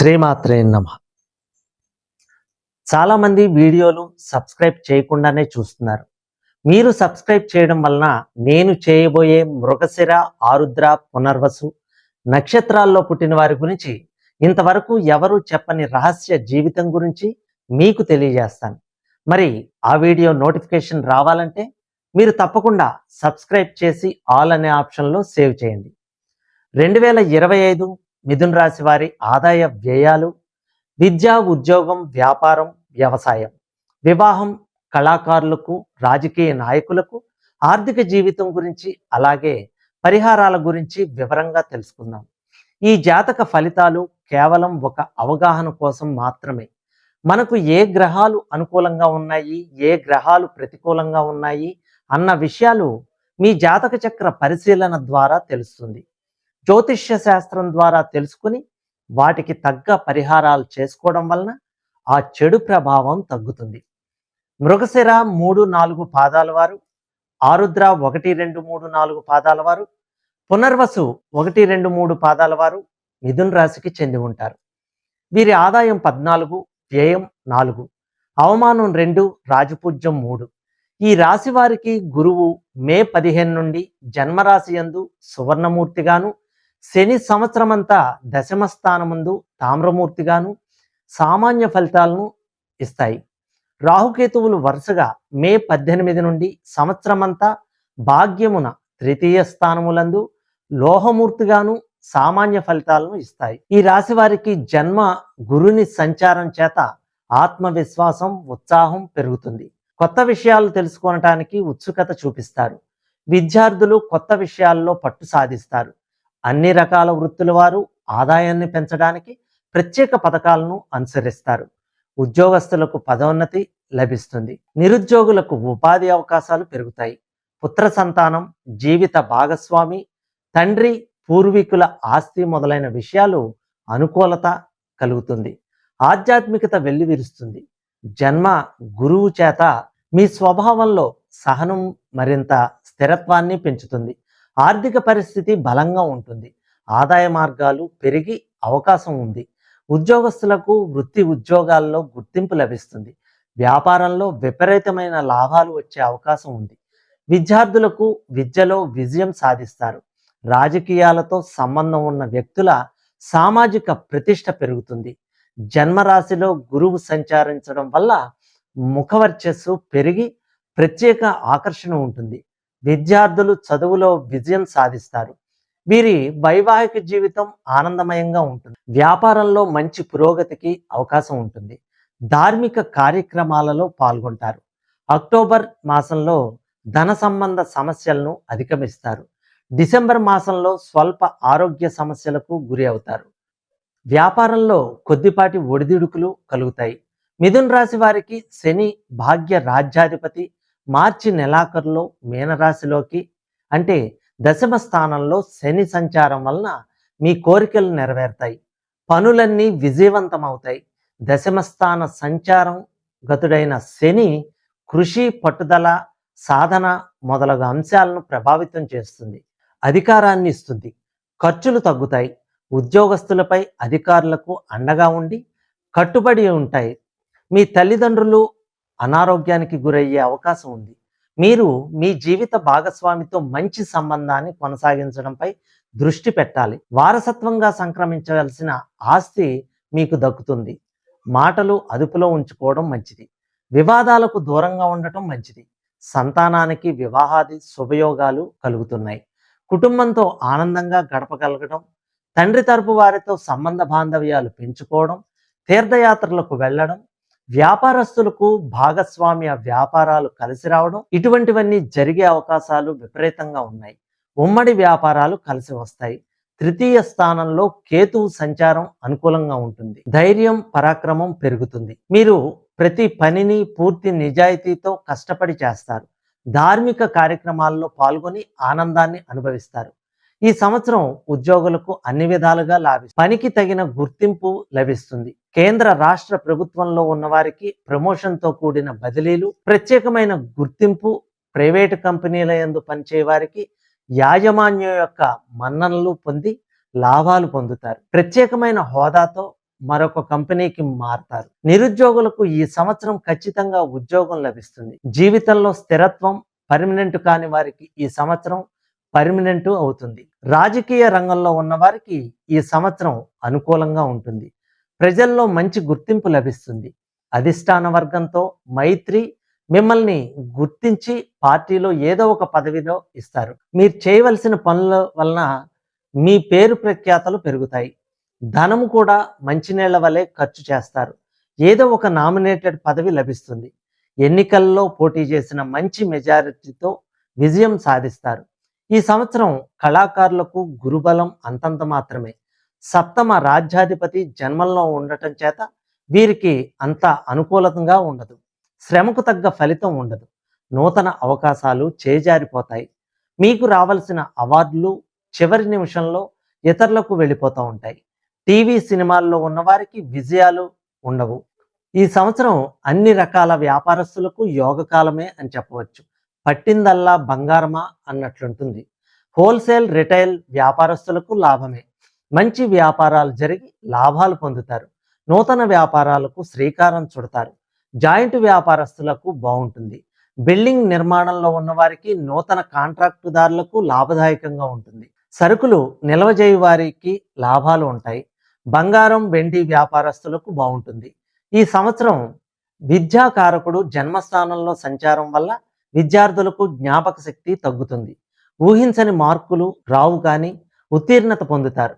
శ్రీమాత్రే నమ. చాలామంది వీడియోలు సబ్స్క్రైబ్ చేయకుండానే చూస్తున్నారు. మీరు సబ్స్క్రైబ్ చేయడం వలన నేను చేయబోయే మృగశిర ఆరుద్ర పునర్వసు నక్షత్రాల్లో పుట్టిన వారి గురించి ఇంతవరకు ఎవరు చెప్పని రహస్య జీవితం గురించి మీకు తెలియజేస్తాను. మరి ఆ వీడియో నోటిఫికేషన్ రావాలంటే మీరు తప్పకుండా సబ్స్క్రైబ్ చేసి ఆల్ అనే ఆప్షన్లో సేవ్ చేయండి. రెండు వేల ఇరవై ఐదు మిథున్ రాశి వారి ఆదాయ వ్యయాలు విద్య ఉద్యోగం వ్యాపారం వ్యవసాయం. వివాహం కళాకారులకు రాజకీయ నాయకులకు ఆర్థిక జీవితం గురించి అలాగే పరిహారాల గురించి వివరంగా తెలుసుకుందాం. ఈ జాతక ఫలితాలు కేవలం ఒక అవగాహన కోసం మాత్రమే. మనకు ఏ గ్రహాలు అనుకూలంగా ఉన్నాయి ఏ గ్రహాలు ప్రతికూలంగా ఉన్నాయి అన్న విషయాలు మీ జాతక చక్ర పరిశీలన ద్వారా తెలుస్తుంది. జ్యోతిష్య శాస్త్రం ద్వారా తెలుసుకుని వాటికి తగ్గ పరిహారాలు చేసుకోవడం వలన ఆ చెడు ప్రభావం తగ్గుతుంది. మృగశిర మూడు నాలుగు పాదాల వారు ఆరుద్ర ఒకటి రెండు మూడు నాలుగు పాదాల వారు పునర్వసు ఒకటి రెండు మూడు పాదాల వారు మిథున్ రాశికి చెంది ఉంటారు. వీరి ఆదాయం పద్నాలుగు వ్యయం నాలుగు అవమానం రెండు రాజపూజ్యం మూడు. ఈ రాశి వారికి గురువు మే పదిహేను నుండి జన్మరాశి యందు సువర్ణమూర్తిగాను శని సంవత్సరమంతా దశమ స్థానముందు తామ్రమూర్తిగాను సామాన్య ఫలితాలను ఇస్తాయి. రాహుకేతువులు వరుసగా మే పద్దెనిమిది నుండి సంవత్సరమంతా భాగ్యమున తృతీయ స్థానములందు లోహమూర్తిగాను సామాన్య ఫలితాలను ఇస్తాయి. ఈ రాశి వారికి జన్మ గురుని సంచారం చేత ఆత్మవిశ్వాసం ఉత్సాహం పెరుగుతుంది. కొత్త విషయాలు తెలుసుకోవటానికి ఉత్సుకత చూపిస్తారు. విద్యార్థులు కొత్త విషయాల్లో పట్టు సాధిస్తారు. అన్ని రకాల వృత్తుల వారు ఆదాయాన్ని పెంచడానికి ప్రత్యేక పథకాలను అనుసరిస్తారు. ఉద్యోగస్తులకు పదోన్నతి లభిస్తుంది. నిరుద్యోగులకు ఉపాధి అవకాశాలు పెరుగుతాయి. పుత్ర సంతానం జీవిత భాగస్వామి తండ్రి పూర్వీకుల ఆస్తి మొదలైన విషయాలు అనుకూలత కలుగుతుంది. ఆధ్యాత్మికత వెల్లివిరుస్తుంది. జన్మ గురువు చేత మీ స్వభావంలో సహనం మరింత స్థిరత్వాన్ని పెంచుతుంది. ఆర్థిక పరిస్థితి బలంగా ఉంటుంది. ఆదాయ మార్గాలు పెరిగి అవకాశం ఉంది. ఉద్యోగస్తులకు వృత్తి ఉద్యోగాల్లో గుర్తింపు లభిస్తుంది. వ్యాపారంలో విపరీతమైన లాభాలు వచ్చే అవకాశం ఉంది. విద్యార్థులకు విద్యలో విజయం సాధిస్తారు. రాజకీయాలతో సంబంధం ఉన్న వ్యక్తుల సామాజిక ప్రతిష్ట పెరుగుతుంది. జన్మరాశిలో గురువు సంచారించడం వల్ల ముఖవర్చస్సు పెరిగి ప్రత్యేక ఆకర్షణ ఉంటుంది. విద్యార్థులు చదువులో విజయం సాధిస్తారు. వీరి వైవాహిక జీవితం ఆనందమయంగా ఉంటుంది. వ్యాపారంలో మంచి పురోగతికి అవకాశం ఉంటుంది. ధార్మిక కార్యక్రమాలలో పాల్గొంటారు. అక్టోబర్ మాసంలో ధన సంబంధ సమస్యలను అధిగమిస్తారు. డిసెంబర్ మాసంలో స్వల్ప ఆరోగ్య సమస్యలకు గురి అవుతారు. వ్యాపారంలో కొద్దిపాటి ఒడిదుడుకులు కలుగుతాయి. మిథున్ రాశి వారికి శని భాగ్య రాజ్యాధిపతి మార్చి నెలాఖరులో మీనరాశిలోకి అంటే దశమ స్థానంలో శని సంచారం వలన మీ కోరికలు నెరవేరుతాయి. పనులన్నీ విజయవంతమవుతాయి. దశమ స్థాన సంచారం గతుడైన శని కృషి పట్టుదల సాధన మొదలగు అంశాలను ప్రభావితం చేస్తుంది. అధికారాన్ని ఇస్తుంది. ఖర్చులు తగ్గుతాయి. ఉద్యోగస్తులపై అధికారులకు అండగా ఉండి కట్టుబడి ఉంటాయి. మీ తల్లిదండ్రులు అనారోగ్యానికి గురయ్యే అవకాశం ఉంది. మీరు మీ జీవిత భాగస్వామితో మంచి సంబంధాన్ని కొనసాగించడంపై దృష్టి పెట్టాలి. వారసత్వంగా సంక్రమించవలసిన ఆస్తి మీకు దక్కుతుంది. మాటలు అదుపులో ఉంచుకోవడం మంచిది. వివాదాలకు దూరంగా ఉండటం మంచిది. సంతానానికి వివాహాది శుభయోగాలు కలుగుతున్నాయి. కుటుంబంతో ఆనందంగా గడపగలగడం తండ్రి తరపు వారితో సంబంధ బాంధవ్యాలు పెంచుకోవడం తీర్థయాత్రలకు వెళ్ళడం వ్యాపారస్తులకు భాగస్వామ్య వ్యాపారాలు కలిసి రావడం ఇటువంటివన్నీ జరిగే అవకాశాలు విపరీతంగా ఉన్నాయి. ఉమ్మడి వ్యాపారాలు కలిసి వస్తాయి. తృతీయ స్థానంలో కేతువు సంచారం అనుకూలంగా ఉంటుంది. ధైర్యం పరాక్రమం పెరుగుతుంది. మీరు ప్రతి పనిని పూర్తి నిజాయితీతో కష్టపడి చేస్తారు. ధార్మిక కార్యక్రమాల్లో పాల్గొని ఆనందాన్ని అనుభవిస్తారు. ఈ సంవత్సరం ఉద్యోగులకు అన్ని విధాలుగా లాభి పనికి తగిన గుర్తింపు లభిస్తుంది. కేంద్ర రాష్ట్ర ప్రభుత్వంలో ఉన్న వారికి ప్రమోషన్తో కూడిన బదిలీలు ప్రత్యేకమైన గుర్తింపు ప్రైవేటు కంపెనీల యందు పనిచేయ వారికి యాజమాన్యం యొక్క మన్ననలు పొంది లాభాలు పొందుతారు. ప్రత్యేకమైన హోదాతో మరొక కంపెనీకి మారతారు. నిరుద్యోగులకు ఈ సంవత్సరం ఖచ్చితంగా ఉద్యోగం లభిస్తుంది. జీవితంలో స్థిరత్వం పర్మనెంట్ కాని వారికి ఈ సంవత్సరం పర్మనెంట్ అవుతుంది. రాజకీయ రంగంలో ఉన్న వారికి ఈ సంవత్సరం అనుకూలంగా ఉంటుంది. ప్రజల్లో మంచి గుర్తింపు లభిస్తుంది. అధిష్టాన వర్గంతో మైత్రి మిమ్మల్ని గుర్తించి పార్టీలో ఏదో ఒక పదవిలో ఇస్తారు. మీరు చేయవలసిన పనుల వలన మీ పేరు ప్రఖ్యాతలు పెరుగుతాయి. ధనము కూడా మంచినీళ్ళ వలె ఖర్చు చేస్తారు. ఏదో ఒక నామినేటెడ్ పదవి లభిస్తుంది. ఎన్నికల్లో పోటీ చేసిన మంచి మెజారిటీతో విజయం సాధిస్తారు. ఈ సంవత్సరం కళాకారులకు గురుబలం అంతంత మాత్రమే. సప్తమ రాజ్యాధిపతి జన్మంలో ఉండటం చేత వీరికి అంత అనుకూలంగా ఉండదు. శ్రమకు తగ్గ ఫలితం ఉండదు. నూతన అవకాశాలు చేజారిపోతాయి. మీకు రావలసిన అవార్డులు చివరి నిమిషంలో ఇతరులకు వెళ్ళిపోతూ ఉంటాయి. టీవీ సినిమాల్లో ఉన్నవారికి విజయాలు ఉండవు. ఈ సంవత్సరం అన్ని రకాల వ్యాపారస్తులకు యోగకాలమే అని చెప్పవచ్చు. పట్టిందల్లా బంగారమా అన్నట్లుంటుంది. హోల్సేల్ రిటైల్ వ్యాపారస్తులకు లాభమే. మంచి వ్యాపారాలు జరిగి లాభాలు పొందుతారు. నూతన వ్యాపారాలకు శ్రీకారం చుడతారు. జాయింట్ వ్యాపారస్తులకు బాగుంటుంది బిల్డింగ్ నిర్మాణంలో ఉన్నవారికి నూతన కాంట్రాక్టుదారులకు లాభదాయకంగా ఉంటుంది. సరుకులు నిల్వ వారికి లాభాలు ఉంటాయి. బంగారం వెండి వ్యాపారస్తులకు బాగుంటుంది ఈ సంవత్సరం విద్యాకారకుడు జన్మస్థానంలో సంచారం వల్ల విద్యార్థులకు జ్ఞాపక శక్తి తగ్గుతుంది. ఊహించని మార్కులు రావు కానీ ఉత్తీర్ణత పొందుతారు.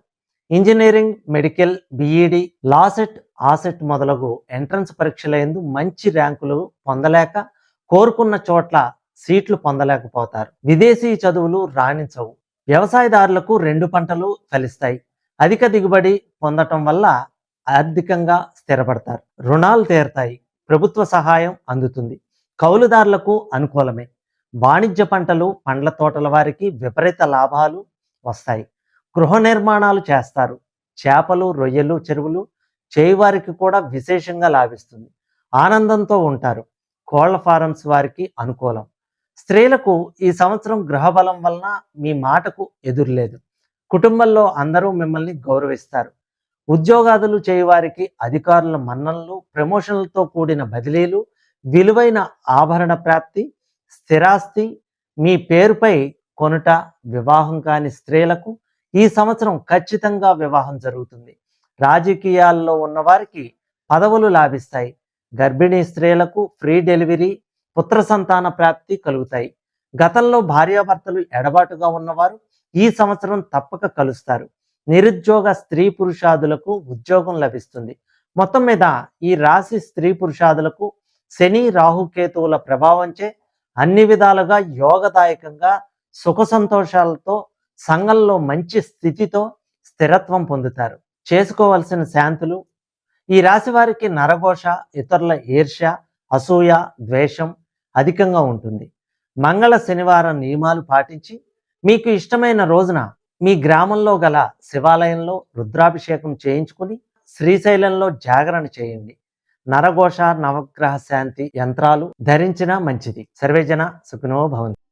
Engineering medical B Ed LAWCET asset మొదలగు ఎంట్రన్స్ పరీక్షల ఎందు మంచి ర్యాంకులు పొందలేక కోరుకున్న చోట్ల సీట్లు పొందలేకపోతారు. విదేశీ చదువులు రాణించవు. వ్యవసాయదారులకు రెండు పంటలు ఫలిస్తాయి. అధిక దిగుబడి పొందటం వల్ల ఆర్థికంగా స్థిరపడతారు. రుణాలు తీరతాయి. ప్రభుత్వ సహాయం అందుతుంది. కౌలుదారులకు అనుకూలమే. వాణిజ్య పంటలు పండ్ల తోటల వారికి విపరీత లాభాలు వస్తాయి. గృహ నిర్మాణాలు చేస్తారు. చేపలు రొయ్యలు చెరువులు చేయువారికి కూడా విశేషంగా లాభిస్తుంది. ఆనందంతో ఉంటారు. కోళ్ళ ఫారమ్స్ వారికి అనుకూలం. స్త్రీలకు ఈ సంవత్సరం గృహబలం వలన మీ మాటకు ఎదురులేదు. కుటుంబంలో అందరూ మిమ్మల్ని గౌరవిస్తారు. ఉద్యోగాదులు చేయవారికి అధికారుల మన్ననలు ప్రమోషన్లతో కూడిన బదిలీలు విలువైన ఆభరణ ప్రాప్తి స్థిరాస్తి మీ పేరుపై కొనుట వివాహం కాని స్త్రీలకు ఈ సంవత్సరం ఖచ్చితంగా వివాహం జరుగుతుంది. రాజకీయాల్లో ఉన్నవారికి పదవులు లాభిస్తాయి. గర్భిణీ స్త్రీలకు ఫ్రీ డెలివరీ పుత్ర సంతాన ప్రాప్తి కలుగుతాయి. గతంలో భార్యాభర్తలు ఎడబాటుగా ఉన్నవారు ఈ సంవత్సరం తప్పక కలుస్తారు. నిరుద్యోగ స్త్రీ పురుషాదులకు ఉద్యోగం లభిస్తుంది. మొత్తం మీద ఈ రాశి స్త్రీ పురుషాదులకు శని రాహుకేతువుల ప్రభావంచే అన్ని విధాలుగా యోగదాయకంగా సుఖ సంతోషాలతో సంఘంలో మంచి స్థితితో స్థిరత్వం పొందుతారు. చేసుకోవలసిన శాంతులు ఈ రాశి వారికి నరఘోష ఇతరుల ఈర్ష్య అసూయ ద్వేషం అధికంగా ఉంటుంది. మంగళ శనివారం నియమాలు పాటించి మీకు ఇష్టమైన రోజున మీ గ్రామంలో గల శివాలయంలో రుద్రాభిషేకం చేయించుకుని శ్రీశైలంలో జాగరణ చేయండి. నరఘోష నవగ్రహ శాంతి యంత్రాలు ధరించినా మంచిది. సర్వేజన సుఖినో భవంతి.